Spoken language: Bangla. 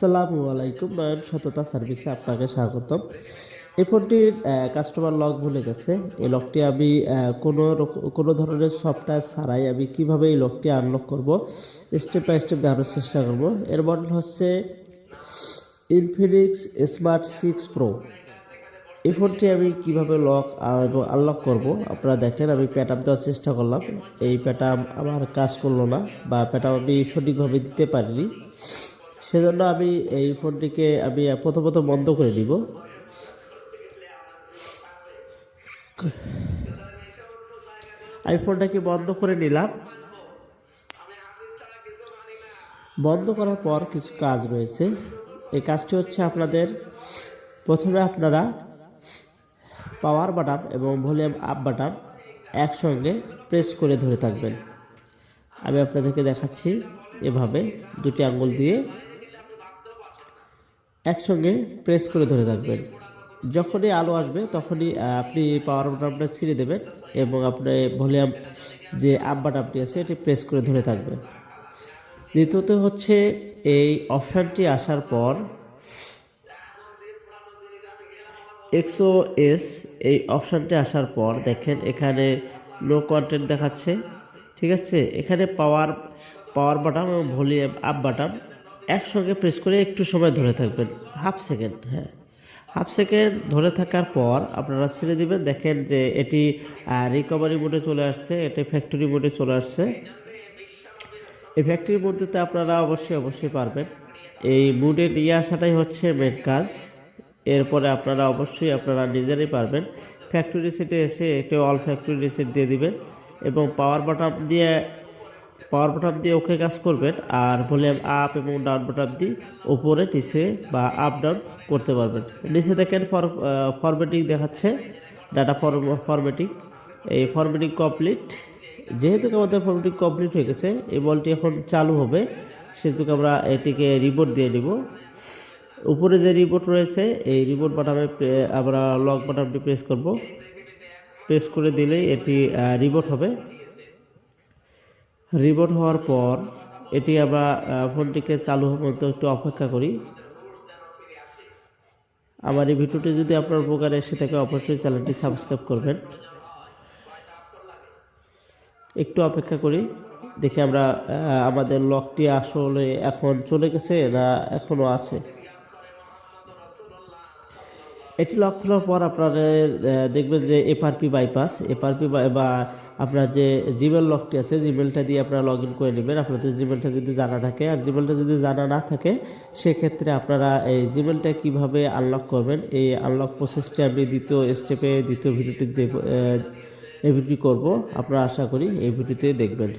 আসসালামু আলাইকুম নয়ন সততা সার্ভিসে আপনাকে স্বাগতম। এই ফোনটির কাস্টমার লক ভুলে গেছে। এই লকটি আমি কোনো কোনো ধরনের সফটওয়্যার ছাড়াই আমি কীভাবে এই লকটি আনলক করব স্টেপ বাই স্টেপ দেখানোর চেষ্টা করব। এর মডেল হচ্ছে ইনফিনিক্স স্মার্ট সিক্স প্রো এই ফোনটি আমি কীভাবে লক এবং আনলক করব, আপনারা দেখেন, আমি প্যাটার্ন দেওয়ার চেষ্টা করলাম। এই প্যাটার্ন আমার কাজ করল না, বা প্যাটার্ন আমি সঠিকভাবে দিতে পারিনি। সেজন্য আমি এই ফোনটিকে আমি প্রথমত বন্ধ করে দিব আমি ফোনটাকে বন্ধ করে নিলাম। বন্ধ করার পর কিছু কাজ রয়েছে। এই কাজটি হচ্ছে আপনাদের প্রথমে আপনারা পাওয়ার বাটাম এবং ভলিউম আপ বাটাম একসঙ্গে প্রেস করে ধরে থাকবেন। আমি আপনাদেরকে দেখাচ্ছি এভাবে দুটি আঙ্গুল দিয়ে। একসঙ্গে প্রেস করে ধরে থাকবেন যখনই আলো আসবে, তখনই আপনি পাওয়ার বাটনটা ছিঁড়ে দেবেন এবং আপনার ভলিউম যে আপ বাটনটি আছে, এটি প্রেস করে ধরে থাকবেন। দ্বিতীয়ত হচ্ছে, এই অপশানটি আসার পর এক্সো এস এই অপশানটি আসার পর দেখেন এখানে নো কন্টেন্ট দেখাচ্ছে, ঠিক আছে? এখানে পাওয়ার পাওয়ার বাটন এবং ভলিউম আপ বাটন একসঙ্গে প্রেস করে একটু সময় ধরে থাকবেন। হাফ সেকেন্ড হ্যাঁ। হাফ সেকেন্ড ধরে থাকার পর আপনারা ছেড়ে দিবেন। দেখেন যে এটি রিকভারি মোডে চলে আসছে, এটি ফ্যাক্টরি মোডে চলে আসছে। এই ফ্যাক্টরির মধ্যেতে আপনারা অবশ্যই অবশ্যই পারবেন। এই মুডে নিয়ে আসাটাই হচ্ছে মেন কাজ। এরপরে আপনারা অবশ্যই আপনারা নিজেরাই পারবেন। ফ্যাক্টরি সেটে এসে একটি অল ফ্যাক্টরি রিসেট দিয়ে দিবেন এবং পাওয়ার বাটন দিয়ে পাওয়ার বাটন দিয়ে ওকে কাজ করবেন আর ভলিউম আপ এবং ডাউন বাটন দিয়ে উপরে, নিচে বা আপ ডাউন করতে পারবেন। নিচে দেখেন ফর ফরম্যাটিং দেখাচ্ছে, ডাটা ফরম্যাটিং এই ফরম্যাটিং কমপ্লিট যেহেতু আমাদের ফর্মটি কমপ্লিট হয়ে গেছে, এই বলটি এখন চালু হবে, সেহেতু আমরা এটিকে রিবোট দিয়ে নিব। উপরে যে রিবোট রয়েছে, এই রিবোট বাটনে আমরা লক বাটনটি প্রেস করব। প্রেস করে দিলেই এটি রিবোট হবে। রিবোট হওয়ার পর এটি আমরা ফোনটিকে চালু হওয়ার মতো একটু অপেক্ষা করি। আমার এই ভিডিওটি যদি আপনার উপকারে এসে থাকে, অবশ্যই চ্যানেলটি সাবস্ক্রাইব করবেন। একটু অপেক্ষা করি, দেখি আমরা আমাদের লকটি আসলে এখন চলে গেছে না এখনও আছে? এটি লক করার পর আপনাদের দেখবেন যে এফআরপি বাইপাস এফআরপি বা আপনার যে জিমেল লকটি আছে জিমেলটা দিয়ে আপনারা লগ ইন করে নেবেন। আপনাদের জিমেলটা যদি জানা থাকে, আর জিমেলটা যদি জানা না থাকে, সেক্ষেত্রে আপনারা এই জিমেলটা কীভাবে আনলক করবেন, এই আনলক প্রসেসটি আমি দ্বিতীয় স্টেপে দ্বিতীয় ভিডিওটি দেব এই ভিডিওটি করব। আপনারা আশা করি এই ভিডিওতে দেখবেন।